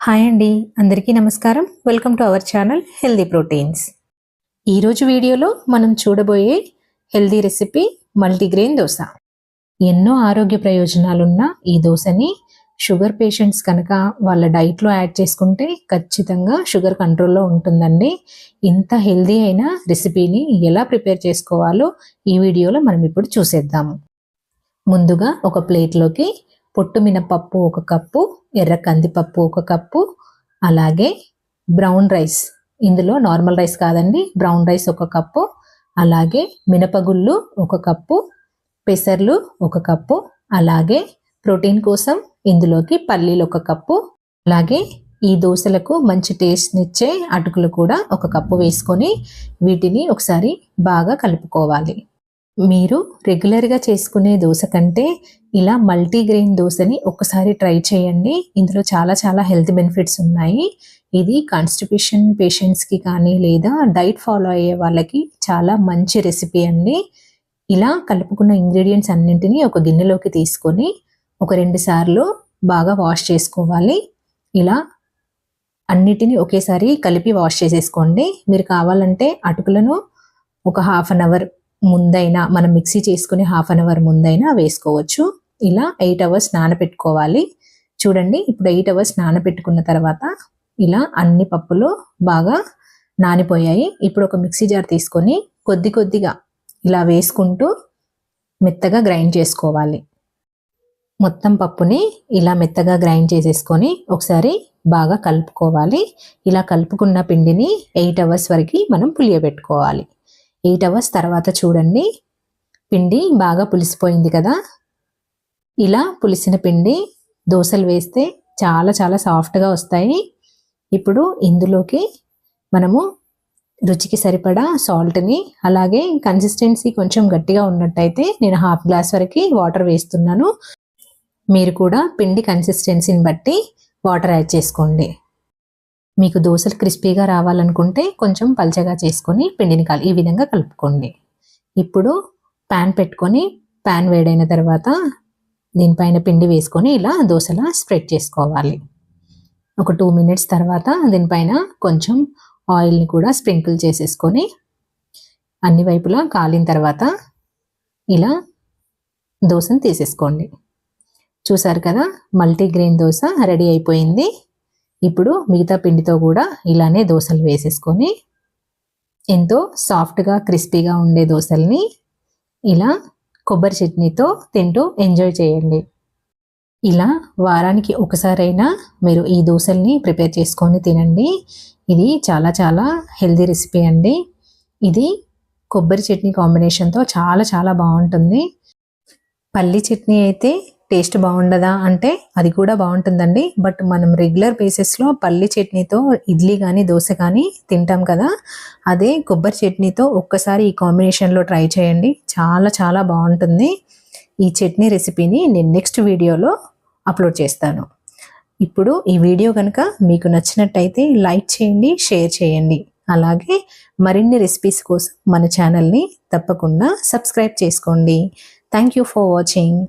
Hi అండి అందరికీ నమస్కారం. Welcome to our channel healthy proteins ఈరోజు వీడియోలో మనం చూడబోయే హెల్దీ రెసిపీ మల్టీగ్రెయిన్ దోశ. ఎన్నో ఆరోగ్య ప్రయోజనాలున్న ఈ దోశని షుగర్ పేషెంట్స్ కనుక వాళ్ళ డైట్లో యాడ్ చేసుకుంటే ఖచ్చితంగా షుగర్ కంట్రోల్లో ఉంటుందండి. ఇంత హెల్దీ అయిన రెసిపీని ఎలా ప్రిపేర్ చేసుకోవాలో ఈ వీడియోలో మనం ఇప్పుడు చూసేద్దాము ముందుగా ఒక ప్లేట్లోకి పొట్టు మినపప్పు ఒక కప్పు ఎర్ర కందిపప్పు ఒక కప్పు అలాగే బ్రౌన్ రైస్. ఇందులో నార్మల్ రైస్ కాదండి బ్రౌన్ రైస్ ఒక కప్పు అలాగే మినపగుళ్ళు ఒక కప్పు పెసర్లు ఒక కప్పు అలాగే ప్రోటీన్ కోసం ఇందులోకి పల్లీలు ఒక కప్పు అలాగే ఈ దోశలకు మంచి టేస్ట్నిచ్చే అటుకులు కూడా ఒక కప్పు వేసుకొని వీటిని ఒకసారి బాగా కలుపుకోవాలి. మీరు రెగ్యులర్గా చేసుకునే దోశ కంటే ఇలా మల్టీగ్రెయిన్ దోశని ఒక్కసారి ట్రై చేయండి. ఇందులో చాలా చాలా హెల్త్ బెనిఫిట్స్ ఉన్నాయి. ఇది కాన్స్టిపేషన్ పేషెంట్స్కి కానీ లేదా డైట్ ఫాలో అయ్యే వాళ్ళకి చాలా మంచి రెసిపీ అండి. ఇలా కలుపుకున్న ఇంగ్రీడియంట్స్ అన్నింటినీ ఒక గిన్నెలోకి తీసుకొని ఒక రెండు సార్లు బాగా వాష్ చేసుకోవాలి. ఇలా అన్నిటిని ఒకేసారి కలిపి వాష్ చేసేసుకోండి. మీరు కావాలంటే అటుకులను ఒక హాఫ్ అన్ అవర్ ముందైనా మనం మిక్సీ చేసుకుని హాఫ్ అన్ అవర్ ముందైనా వేసుకోవచ్చు. ఇలా ఎయిట్ అవర్స్ నానబెట్టుకోవాలి చూడండి ఇప్పుడు ఎయిట్ అవర్స్ నానబెట్టుకున్న తర్వాత ఇలా అన్ని పప్పులు బాగా నానిపోయాయి. ఇప్పుడు ఒక మిక్సీ జార్ తీసుకొని కొద్ది కొద్దిగా ఇలా వేసుకుంటూ మెత్తగా గ్రైండ్ చేసుకోవాలి. మొత్తం పప్పుని ఇలా మెత్తగా గ్రైండ్ చేసేసుకొని ఒకసారి బాగా కలుపుకోవాలి. ఇలా కలుపుకున్న పిండిని ఎయిట్ అవర్స్ వరకు మనం పులియబెట్టుకోవాలి. ఎయిట్ అవర్స్ తర్వాత చూడండి. పిండి బాగా పులిసిపోయింది కదా. ఇలా పులిసిన పిండి దోశలు వేస్తే చాలా చాలా సాఫ్ట్గా వస్తాయి. ఇప్పుడు ఇందులోకి మనము రుచికి సరిపడా సాల్ట్ని అలాగే కన్సిస్టెన్సీ కొంచెం గట్టిగా ఉన్నట్టయితే నేను హాఫ్ గ్లాస్ వరకు వాటర్ వేస్తున్నాను. మీరు కూడా పిండి కన్సిస్టెన్సీని బట్టి వాటర్ యాడ్ చేసుకోండి. మీకు దోశలు క్రిస్పీగా రావాలనుకుంటే కొంచెం పల్చగా చేసుకొని పిండిని కలి ఈ విధంగా కలుపుకోండి. ఇప్పుడు ప్యాన్ పెట్టుకొని ప్యాన్ వేడైన తర్వాత దీనిపైన పిండి వేసుకొని ఇలా దోశలా స్ప్రెడ్ చేసుకోవాలి. ఒక టూ మినిట్స్ తర్వాత దీనిపైన కొంచెం ఆయిల్ని కూడా స్ప్రింకిల్ చేసేసుకొని అన్ని వైపులా కాలిన తర్వాత ఇలా దోశను తీసేసుకోండి. చూసారు కదా మల్టీగ్రెయిన్ దోశ రెడీ అయిపోయింది. ఇప్పుడు మిగతా పిండితో కూడా ఇలానే దోశలు వేసేసుకొని ఎంతో సాఫ్ట్గా క్రిస్పీగా ఉండే దోశల్ని ఇలా కొబ్బరి చట్నీతో తింటూ ఎంజాయ్ చేయండి. ఇలా వారానికి ఒకసారైనా మీరు ఈ దోశల్ని ప్రిపేర్ చేసుకొని తినండి. ఇది చాలా చాలా హెల్దీ రెసిపీ అండి. ఇది కొబ్బరి చట్నీ కాంబినేషన్తో చాలా చాలా బాగుంటుంది. పల్లి చట్నీ అయితే టేస్ట్ బాగుండదా అంటే అది కూడా బాగుంటుందండి. బట్ మనం రెగ్యులర్ బేసిస్లో పల్లి చట్నీతో ఇడ్లీ కానీ దోశ కానీ తింటాం కదా అదే కొబ్బరి చట్నీతో ఒక్కసారి ఈ కాంబినేషన్లో ట్రై చేయండి. చాలా చాలా బాగుంటుంది. ఈ చట్నీ రెసిపీని నేను నెక్స్ట్ వీడియోలో అప్లోడ్ చేస్తాను. ఇప్పుడు ఈ వీడియో కనుక మీకు నచ్చినట్టయితే లైక్ చేయండి షేర్ చేయండి. అలాగే మరిన్ని రెసిపీస్ కోసం మన ఛానల్ని తప్పకుండా సబ్స్క్రైబ్ చేసుకోండి. Thank you for watching.